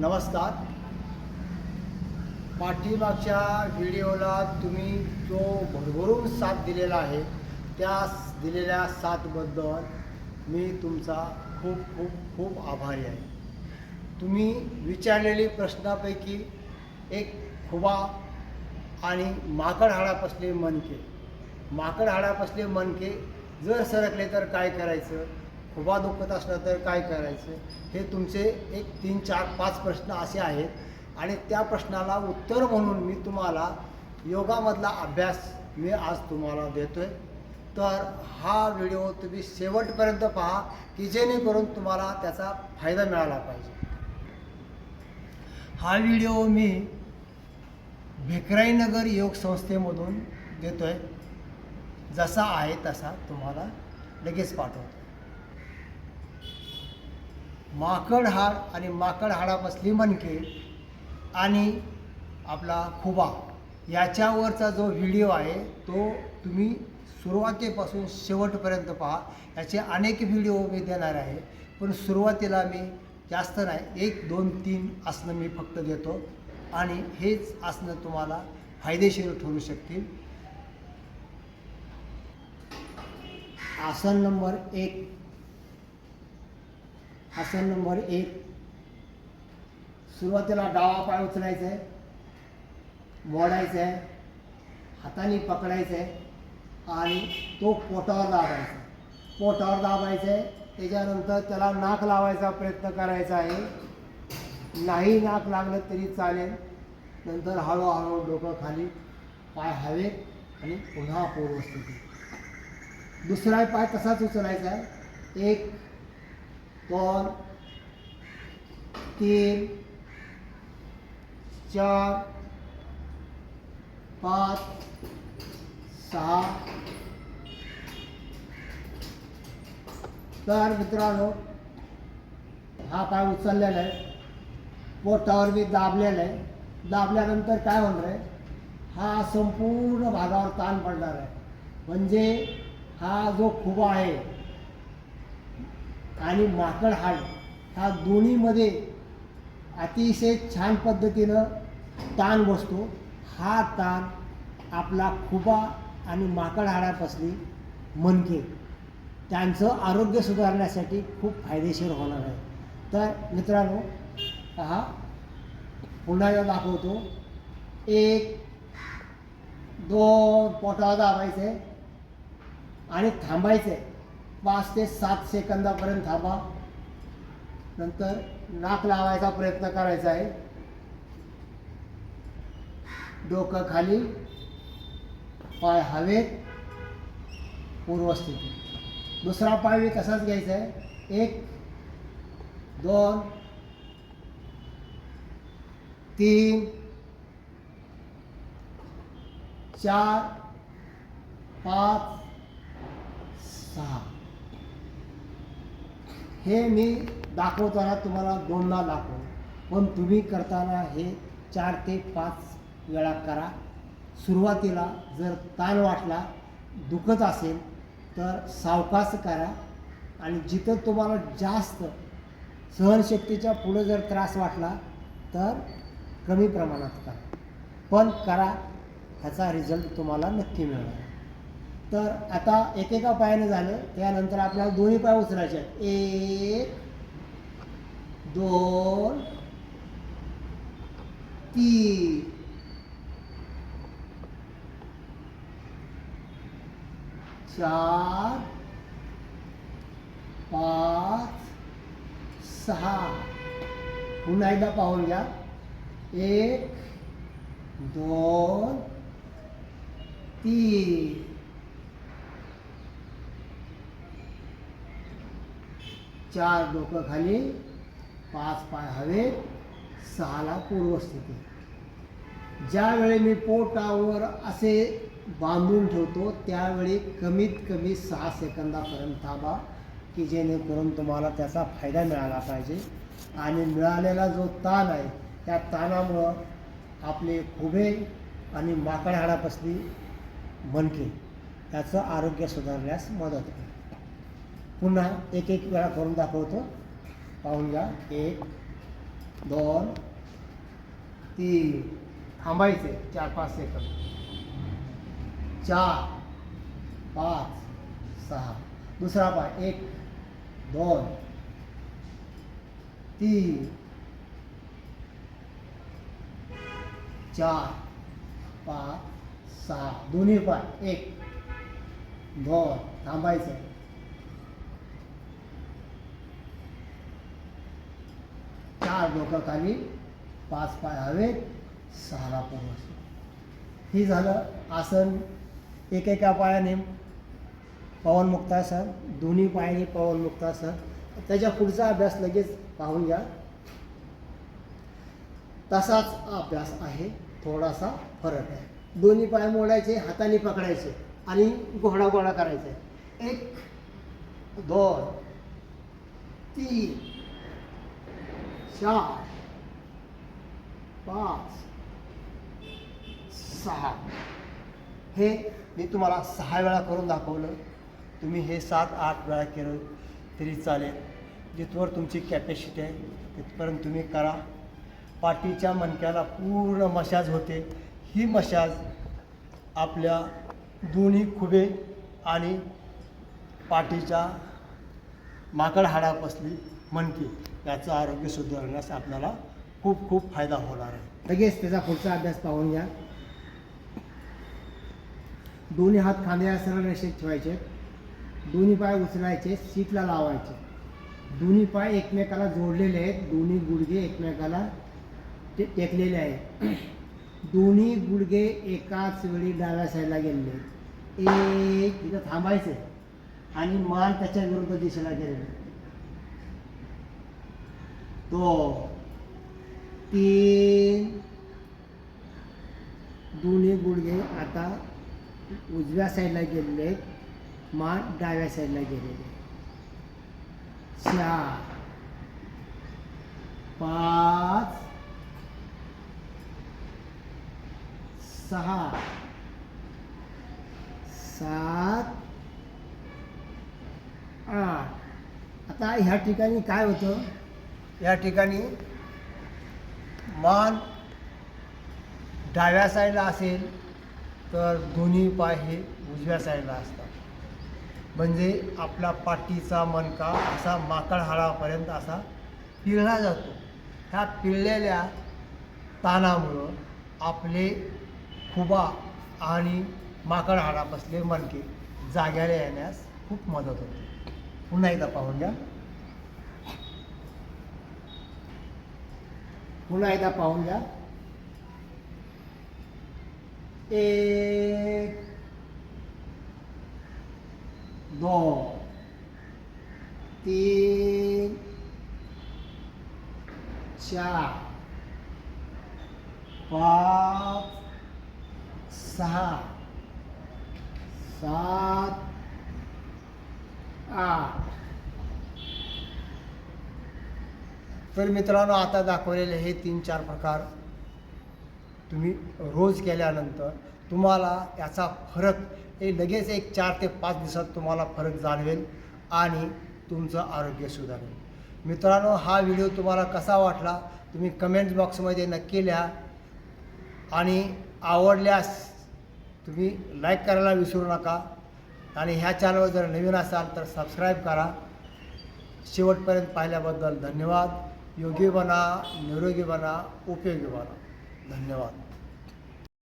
नमस्कार. पाठीमागच्या व्हिडिओला तुम्ही जो भरभरून साथ दिलेला आहे त्या दिलेल्या साथबद्दल मी तुमचा खूप खूप खूप आभारी आहे. तुम्ही विचारलेली प्रश्नापैकी एक खुबा आणि माकड हाडापसले मनके. माकड हाडापसले मनके जर सरकले तर काय करायचं? खुबा दुखत असलं तर काय करायचं? हे तुमचे एक तीन चार पाच प्रश्न असे आहेत. आणि त्या प्रश्नाला उत्तर म्हणून मी तुम्हाला योगामधला अभ्यास मी आज तुम्हाला देतोय. तर हा व्हिडिओ तुम्ही शेवटपर्यंत पहा की जेणेकरून तुम्हाला त्याचा फायदा मिळाला पाहिजे. हा व्हिडिओ मी भिकराईनगर योग संस्थेमधून देतोय. जसा आहे तसा तुम्हाला लगेच पाठवतो. माकड हाड आणि माकड हाडापासली मणके आणि आपला खुबा. याच्यावरचा जो व्हिडिओ आहे तो तुम्ही सुरुवातीपासून शेवटपर्यंत पहा. याचे अनेक व्हिडिओ मी देणार आहे पण सुरुवातीला मी जास्त नाही एक दोन तीन आसनं मी फक्त देतो. आणि हेच आसनं तुम्हाला फायदेशीर ठरू शकतील. आसन नंबर एक आसन नंबर एक. सुरुवातीला डावा पाय उचलायचा. आहे मोडायचं. आहे हाताने पकडायचं. आहे आणि तो पोटावर दाबायचा. पोटावर दाबायचं. आहे त्याच्यानंतर त्याला नाक लावायचा प्रयत्न करायचा आहे. नाही नाक लागलं तरी चालेल. नंतर हळूहळू डोकं खाली पाय हवेत आणि पुन्हा पूर्वस्थिती दुसरा पाय तसाच उचलायचा. आहे एक दोन तीन चार पाच सहा तर मित्रांनो हा पाय उचललेला आहे. पोटावर मी दाबलेला आहे. दाबल्यानंतर काय होणार आहे? हा संपूर्ण भागावर ताण पडणार आहे. म्हणजे हा जो खुबा आहे आणि माकड हाड ह्या दोन्हीमध्ये अतिशय छान पद्धतीनं ताण बसतो. हा ताण आपला खुबा आणि माकड हाडापासली मनके त्यांचं आरोग्य सुधारण्यासाठी खूप फायदेशीर होणार आहे. तर मित्रांनो हा पुन्हा एकदा दाखवतो. एक दोन पोटाला दाबायचं आहे आणि थांबायचं आहे पाच ते सात सेकंदापर्यंत थांबा. नंतर नाक लावायचा प्रयत्न करायचा आहे. डोकं खाली पाय हवेत पूर्वस्थिती. दुसरा पाय कसाच तसाच घ्यायचा आहे. एक दोन तीन चार पाच सहा हे मी दाखवताना तुम्हाला दोनदा दाखव पण तुम्ही करताना हे चार ते पाच वेळा करा. सुरुवातीला जर ताण वाटला दुखत असेल तर सावकाश करा. आणि जिथं तुम्हाला जास्त सहनशक्तीच्या पुढं जर त्रास वाटला तर कमी प्रमाणात करा. पण करा ह्याचा रिझल्ट तुम्हाला नक्की मिळणार. तर आता एकेका पायाने झालं त्यानंतर आपल्याला दोन्ही पाय उचलायचे आहेत. एक दोन तीन. चार पाच सहा. पुन्हा एकदा पाहून घ्या. एक दोन तीन. चार डोकं खाली पाच पाय हवे सहाला पूर्वस्थिती. ज्यावेळी मी पोटावर असे बांधून ठेवतो त्यावेळी कमीत कमी सहा सेकंदापर्यंत थांबा की जेणेकरून तुम्हाला त्याचा फायदा मिळाला पाहिजे. आणि मिळालेला जो ताण आहे त्या ताणामुळं आपले खुबे आणि माकड हाडापसली मनके याचं आरोग्य सुधारण्यास मदत होते. पुन्हा एक एक वेळा करून दाखवतो. पाहून घ्या. एक दोन तीन. थांबायचे. चार पाच सेकंद. चार पाच सहा. दुसरा पाय. एक दोन तीन चार पाच सहा. दोन्ही पाय. एक दोन. थांबायचं. चार डोकं खाली पाच पाय हवेत सहाला पूर्ण ही झालं आसन. एकेका पायाने पवनमुक्तासन दोन्ही पायाने पवनमुक्तासन त्याच्या पुढचा अभ्यास लगेच पाहून घ्या. तसाच अभ्यास आहे. थोडासा फरक आहे. दोन्ही पाय मोडायचे हाताने पकडायचे आणि घोडा गोळा करायचा. एक दोन तीन चार पाच सहा. हे मी तुम्हाला सहा वेळा करून दाखवलं. तुम्ही हे सात आठ वेळा केलं तरी चालेल. जिथवर तुमची कॅपॅसिटी आहे तिथपर्यंत तुम्ही करा. पाठीच्या मणक्याला पूर्ण मशाज होते. ही मशाज आपल्या दोन्ही खुबे आणि पाठीच्या माकड हाडापासली मणकी. त्याचं आरोग्य सुधारण्यास आपल्याला खूप खूप फायदा होणार आहे. लगेच त्याचा पुढचा अभ्यास पाहून घ्या. दोन्ही हात खांद्या सरळ रेषेत ठेवायचे. दोन्ही पाय उचलायचे सीटला लावायचे. दोन्ही पाय एकमेकाला जोडलेले आहेत. दोन्ही गुडघे एकमेकाला ते टेकलेले आहेत. दोन्ही गुडघे एकाच वेळी डाव्या साईडला गेलेले आहेत. एक तिथं थांबायचं आणि मान त्याच्या विरुद्ध दिशेला गेलेले दोन तीन. दोन्ही गुडघे आता उजव्या साईडला गेलेले आहेत. मान डाव्या साईडला गेलेले चार पाच सहा सात आठ. आता ह्या ठिकाणी काय होतं? या ठिकाणी मान डाव्या साईडला असेल तर दोन्ही पाय हे उजव्या साईडला असतात. म्हणजे आपला पाठीचा मणका असा माकड हाडापर्यंत असा पिळला जातो. ह्या पिळलेल्या ताणामुळं आपले खुबा आणि माकड हाडापासले मणके जाग्याला येण्यास खूप मदत होते. पुन्हा एकदा पाहून घ्या. पुन्हा एकदा पाहून घ्या. एक दोन तीन चार पाच सहा सात आठ. तर मित्रांनो आता दाखवलेले हे तीन चार प्रकार तुम्ही रोज केल्यानंतर तुम्हाला याचा फरक हे लगेच एक चार ते पाच दिवसात तुम्हाला फरक जाणवेल आणि तुमचं आरोग्य सुधारेल. मित्रांनो हा व्हिडिओ तुम्हाला कसा वाटला तुम्ही कमेंट बॉक्समध्ये नक्की लिहा आणि आवडल्यास तुम्ही लाईक करायला विसरू नका आणि ह्या चॅनलवर जर नवीन असाल तर सबस्क्राईब करा. शेवटपर्यंत पाहिल्याबद्दल धन्यवाद. योगी बना निरोगी बना उपयोगी बना धन्यवाद.